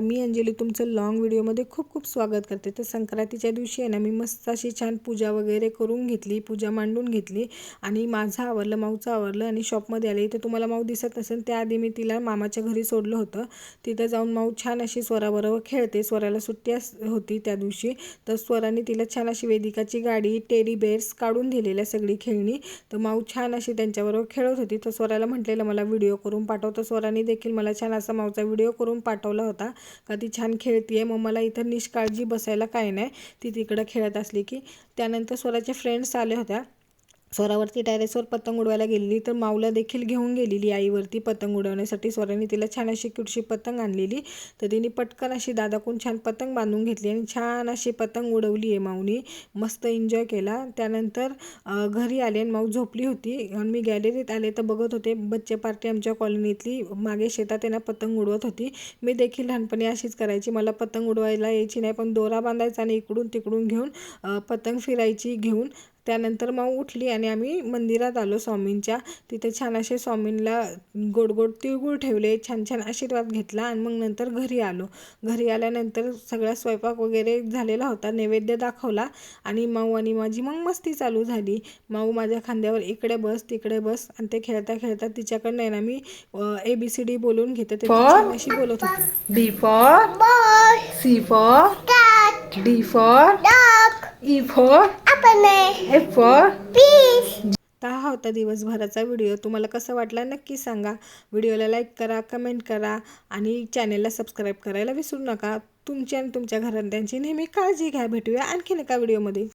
मी अंजली तुमचं लाँग व्हिडिओमध्ये खूप खूप स्वागत करते. तर संक्रांतीच्या दिवशी आहे ना मी मस्त अशी छान पूजा वगैरे करून घेतली पूजा मांडून घेतली. आणि माझं आवरलं माऊचं आवरलं आणि शॉपमध्ये आले. तर तुम्हाला माऊ दिसत नसेल त्याआधी मी तिला मामाच्या घरी सोडलं होतं. तिथं जाऊन माऊ छान अशी स्वराबरोबर खेळते. स्वराला सुट्टी अस होती त्या दिवशी. तर स्वराने तिला छान अशी वेदिकाची गाडी टेरी बेअर्स काढून दिलेल्या सगळी खेळणी. तर माऊ छान अशी त्यांच्याबरोबर खेळत होती. तर स्वराला म्हटलेलं मला व्हिडिओ करून पाठव. तर स्वराने देखील मला छान असा माऊचा व्हिडिओ करून पाठवला होता. का ती छान खेळतीये मग मला इथं निष्काळजी बसायला काय नाही. ती तिकडं खेळत असली की. त्यानंतर स्वराच्या फ्रेंड्स आल्या होत्या. स्वरावरती टेरेसवर पतंग उडवायला गेलेली तर माऊला देखील घेऊन गेलेली आईवरती पतंग उडवण्यासाठी स्वराने तिला छान अशी कुठशी पतंग आणलेली. तर तिने पटकन अशी दादाकून छान पतंग बांधून घेतली आणि छान अशी पतंग उडवली आहे माऊनी. मस्त एन्जॉय केला. त्यानंतर घरी आले आणि माऊ झोपली होती. आणि मी गॅलरीत आले तर बघत होते. बच्चे पार्टी आमच्या कॉलनीतली. मागे शेतात त्यांना पतंग उडवत होती. मी देखील लहानपणी अशीच करायची. मला पतंग उडवायला यायची नाही पण दोरा बांधायचा आणि इकडून तिकडून घेऊन पतंग फिरायची घेऊन त्यानंतर मग उठली आणि आम्ही मंदिरात आलो स्वामींच्या. तिथे छान असे स्वामींना गोड गोड तिळगुळ ठेवले छान छान आशीर्वाद घेतला आणि मग नंतर घरी आलो. घरी आल्यानंतर सगळा स्वयंपाक वगैरे झालेला होता नैवेद्य दाखवला आणि माऊ आणि माझी मग मस्ती चालू झाली. माऊ माझ्या खांद्यावर इकडे बस तिकडे बस आणि ते खेळता खेळता तिच्याकडनं आहे ना मी ए बी सी डी बोलून घेते. ते अशी बोलत होती. B for? Boy, C for? Cat, D for? Fish. तर हा होता दिवसभराचा व्हिडिओ. तुम्हाला कसं वाटला नक्की सांगा. व्हिडिओला लाईक करा कमेंट करा आणि चॅनेलला सबस्क्राईब करायला विसरू नका. तुमची आणि तुमच्या घरातल्यांची नेहमी काळजी घ्या. भेटूया आणखीन एका व्हिडिओमध्ये.